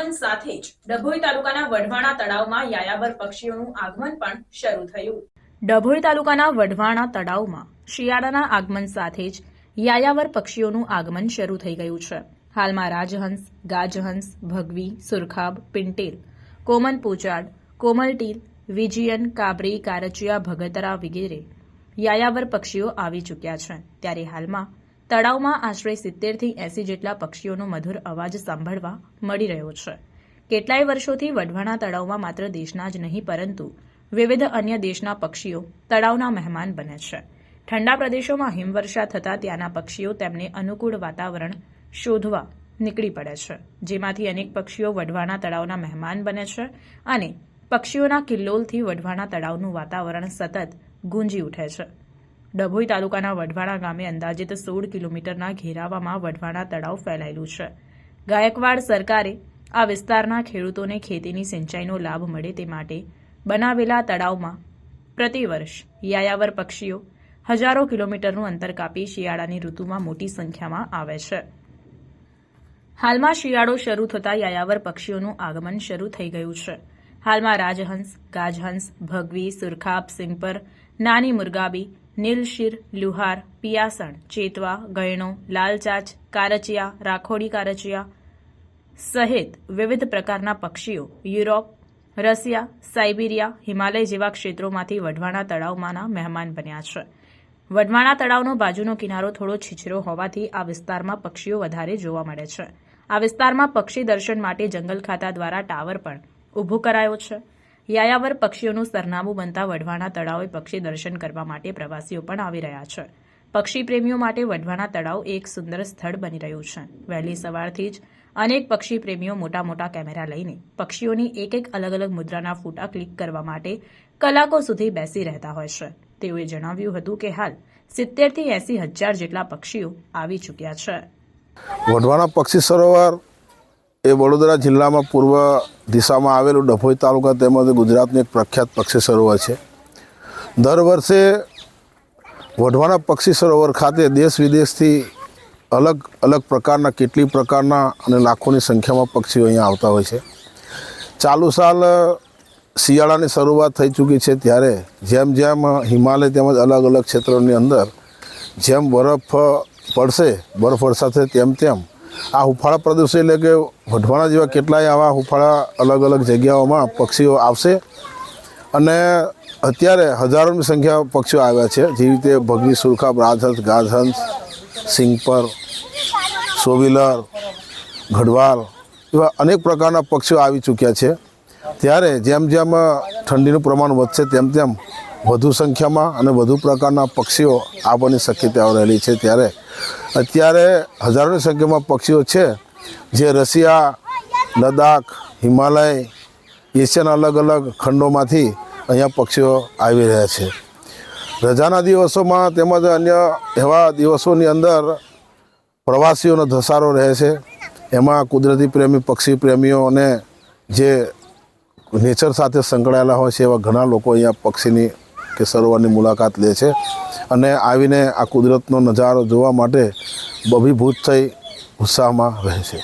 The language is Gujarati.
સાથે જ ડભોઈ તાલુકાના વઢવાણા તળાવમાં યાયાવર પક્ષીઓનું આગમન પણ શરૂ થયું. ડભોઈ તાલુકાના વઢવાણા તળાવમાં શિયાળાના આગમન સાથે જ યાયાવર પક્ષીઓનું આગમન શરૂ થઈ ગયું છે. હાલમાં રાજહંસ, ગાજહંસ, ભગવી, સુરખાબ, પિંટેલ કોમન પૂચાડ કોમલટીલ વિજયન, કાબરી, કારચિયા, ભગતરા વગેરે યાયાવર પક્ષીઓ આવી ચૂક્યા છે. ત્યારે હાલમાં તળાવમાં આશરે સિત્તેરથી એંસી જેટલા પક્ષીઓનો મધુર અવાજ સાંભળવા મળી રહ્યો છે. કેટલાય વર્ષોથી વઢવાણા તળાવમાં માત્ર દેશના જ નહીં, પરંતુ વિવિધ અન્ય દેશના પક્ષીઓ તળાવના મહેમાન બને છે. ઠંડા પ્રદેશોમાં હિમવર્ષા થતાં ત્યાંના પક્ષીઓ તેમને અનુકૂળ વાતાવરણ શોધવા નીકળી પડે છે. જેમાંથી અનેક પક્ષીઓ વઢવાણા તળાવના મહેમાન બને છે અને પક્ષીઓના કિલ્લોલથી વઢવાણા તળાવનું વાતાવરણ સતત ગુંજી ઉઠે છે. ડભોઈ તાલુકાના વઢવાણા ગામે અંદાજિત સોળ કિલોમીટરના ઘેરાવામાં વઢવાણા તળાવ ફેલાયેલું છે. ગાયકવાડ સરકારે આ વિસ્તારના ખેડૂતોને ખેતીની સિંચાઈનો લાભ મળે તે માટે બનાવેલા તળાવમાં પ્રતિવર્ષ યાયાવર પક્ષીઓ હજારો કિલોમીટરનું અંતર કાપી શિયાળાની ઋતુમાં મોટી સંખ્યામાં આવે છે. હાલમાં શિયાળો શરૂ થતાં યાયાવર પક્ષીઓનું આગમન શરૂ થઈ ગયું છે. હાલમાં રાજહંસ, ગાજહંસ, ભગવી, સુરખાબ, સિંગપર, નાની મુરગાબી નીલશીર, લુહાર, પિયાસણ, ચેતવા, ગયણો, લાલચાચ, કારચિયા, રાખોડી કારચિયા સહિત વિવિધ પ્રકારના પક્ષીઓ યુરોપ, રશિયા, સાઇબિરિયા, હિમાલય જેવા ક્ષેત્રોમાંથી વઢવાણા તળાવમાંના મહેમાન બન્યા છે. વઢવાણા તળાવનો બાજુનો કિનારો થોડો છીછરો હોવાથી આ વિસ્તારમાં પક્ષીઓ વધારે જોવા મળે છે. આ વિસ્તારમાં પક્ષી દર્શન માટે જંગલ ખાતા દ્વારા ટાવર પણ ઊભો કરાયો છે. યાયાવર પક્ષીઓનું સરનામું બનતા વઢવાણા તળાવે પક્ષી દર્શન કરવા માટે પ્રવાસીઓ પણ આવી રહ્યા છે. પક્ષી પ્રેમીઓ માટે વઢવાણા તળાવ એક સુંદર સ્થળ બની રહ્યું છે. વહેલી સવારથી જ અનેક પક્ષી પ્રેમીઓ મોટા મોટા કેમેરા લઈને પક્ષીઓની એક એક અલગ અલગ મુદ્રાના ફોટા ક્લિક કરવા માટે કલાકો સુધી બેસી રહેતા હોય છે. તેઓએ જણાવ્યું હતું કે હાલ સિત્તેરથી એસી હજાર જેટલા પક્ષીઓ આવી ચૂક્યા છે. વઢવાણા પક્ષી સરોવર એ વડોદરા જિલ્લામાં પૂર્વ દિશામાં આવેલું ડભોઈ તાલુકા તેમજ ગુજરાતનું એક પ્રખ્યાત પક્ષી સરોવર છે. દર વર્ષે વઢવાણા પક્ષી સરોવર ખાતે દેશ વિદેશથી અલગ અલગ પ્રકારના, કેટલી પ્રકારના અને લાખોની સંખ્યામાં પક્ષીઓ અહીંયા આવતા હોય છે. ચાલુ સાલ શિયાળાની શરૂઆત થઈ ચૂકી છે ત્યારે જેમ જેમ હિમાલય તેમજ અલગ અલગ ક્ષેત્રોની અંદર જેમ બરફ પડશે, બરફ વરસાદ તેમ તેમ આ હુફાળા પ્રદેશ એટલે કે વઢવાણા જેવા કેટલાય આવા હુફાળા અલગ અલગ જગ્યાઓમાં પક્ષીઓ આવશે. અને અત્યારે હજારોની સંખ્યા પક્ષીઓ આવ્યા છે. જેવી રીતે ભગની સુરખા રાજહંસ ગાજહંસ, સિંગપર સોવિલર ગઢવાલ એવા અનેક પ્રકારના પક્ષીઓ આવી ચૂક્યા છે. ત્યારે જેમ જેમ ઠંડીનું પ્રમાણ વધશે, તેમ તેમ વધુ સંખ્યામાં અને વધુ પ્રકારના પક્ષીઓ આવવાની શક્યતાઓ રહેલી છે. ત્યારે અત્યારે હજારોની સંખ્યામાં પક્ષીઓ છે, જે રશિયા, લદ્દાખ, હિમાલય, એશિયાના અલગ અલગ ખંડોમાંથી અહીંયા પક્ષીઓ આવી રહ્યા છે. રજાના દિવસોમાં તેમજ અન્ય એવા દિવસોની અંદર પ્રવાસીઓનો ધસારો રહે છે. એમાં કુદરતી પ્રેમી, પક્ષી પ્રેમીઓ અને જે નેચર સાથે સંકળાયેલા હોય છે એવા ઘણા લોકો અહીંયા પક્ષીની કે સરોવરની મુલાકાત લે છે. અને આવીને આ કુદરતનો નજારો જોવા માટે અભિભૂત થઈ ઉત્સાહમાં રહે છે.